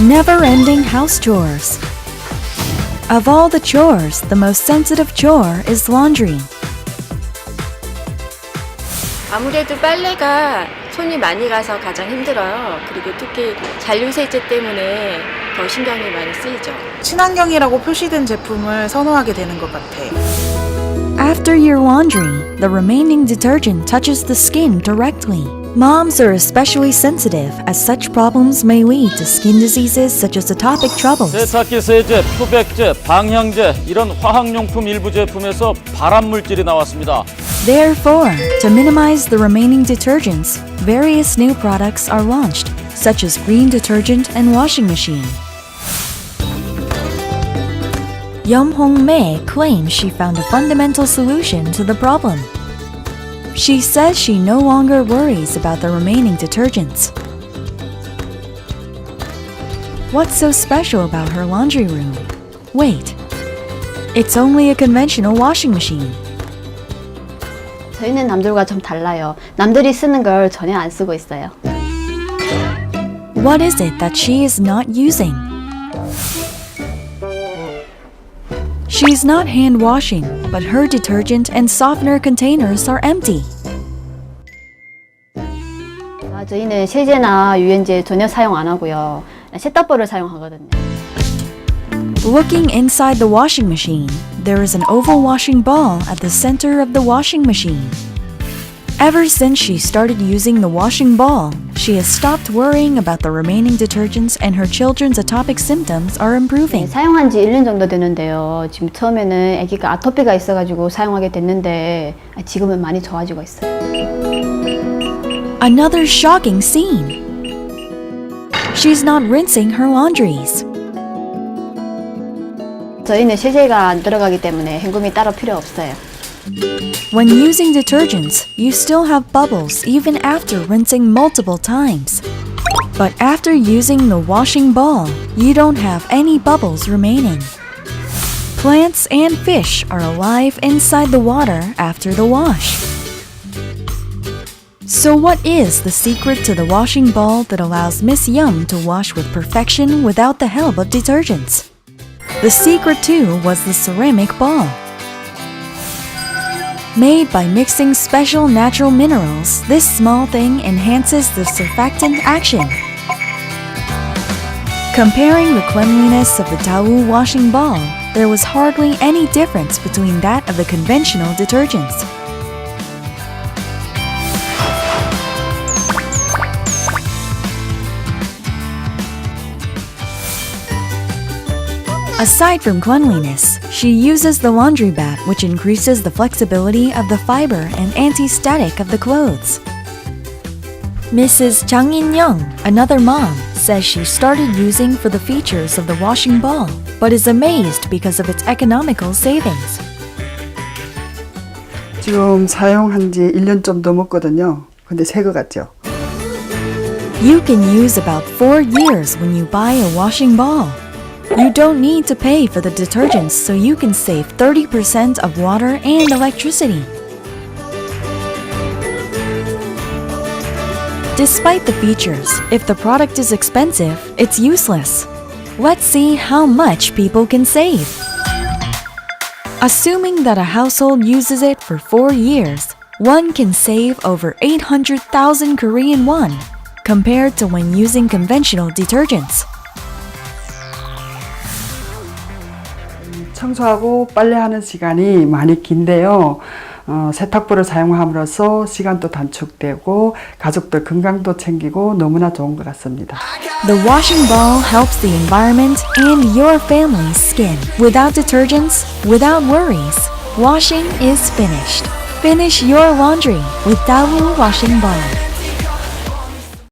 Never ending house chores. Of all the chores, the most sensitive chore is laundry. 아무래도 빨래가 손이 많이 가서 가장 힘들어요. 그리고 특히 잔류세제 때문에 더 신경이 많이 쓰이죠. 친환경이라고 표시된 제품을 선호하게 되는 것 같아. After your laundry, the remaining detergent touches the skin directly. Moms are especially sensitive as such problems may lead to skin diseases such as atopic troubles. 세탁기 세제, 표백제, 방향제 이런 화학용품 일부 제품에서 발암 물질이 나왔습니다. Therefore, to minimize the remaining detergents, various new products are launched, such as green detergent and washing machine. Yum Hong Mei claims she found a fundamental solution to the problem. She says she no longer worries about the remaining detergents. What's so special about her laundry room? Wait, it's only a conventional washing machine. 저희는 남들과 좀 달라요. 남들이 쓰는 걸 전혀 안 쓰고 있어요. What is it that she is not using? She's not hand washing, but her detergent and softener containers are empty. 아, 저희는 세제나 유연제 전혀 사용 안 하고요. 세탁볼을 사용하거든요. Looking inside the washing machine, there is an oval washing ball at the center of the washing machine. Ever since she started using the washing ball, she has stopped worrying about the remaining detergents and her children's atopic symptoms are 네, improving. 사용한 지 1년 정도 되는데요. 지금 처음에는 아기가 아토피가 있어가지고 사용하게 됐는데 아, 지금은 많이 좋아지고 있어요. Another shocking scene. She's not rinsing her laundries. 저희는 세제가 안 들어가기 때문에 헹굼이 따로 필요 없어요. When using detergents, you still have bubbles even after rinsing multiple times. But after using the washing ball, you don't have any bubbles remaining. Plants and fish are alive inside the water after the wash. So, what is the secret to the washing ball that allows Miss Yum to wash with perfection without the help of detergents? The secret, too, was the ceramic ball. Made by mixing special natural minerals, this small thing enhances the surfactant action. Comparing the cleanliness of the Daewoo washing ball, there was hardly any difference between that of the conventional detergents. Aside from cleanliness, she uses the laundry bat, which increases the flexibility of the fiber and anti-static of the clothes. Mrs. Chang In-young, another mom, says she started using for the features of the washing ball, but is amazed because of its economical savings. 지금 사용한 지 1년 좀 넘었거든요. 근데 새 거 같죠? You can use about four years when you buy a washing ball. You don't need to pay for the detergents, so you can save 30% of water and electricity. Despite the features, if the product is expensive, it's useless. Let's see how much people can save. Assuming that a household uses it for four years, one can save over 800,000 Korean won compared to when using conventional detergents. 청소하고 빨래하는 시간이 많이 긴데요. 어, 세탁불을 사용함으로써 시간도 단축되고 가족들 건강도 챙기고 너무나 좋은 것 같습니다. The washing ball helps the environment and your family's skin. Without detergents, without worries, washing is finished. Finish your laundry with Daewoo Washing Ball.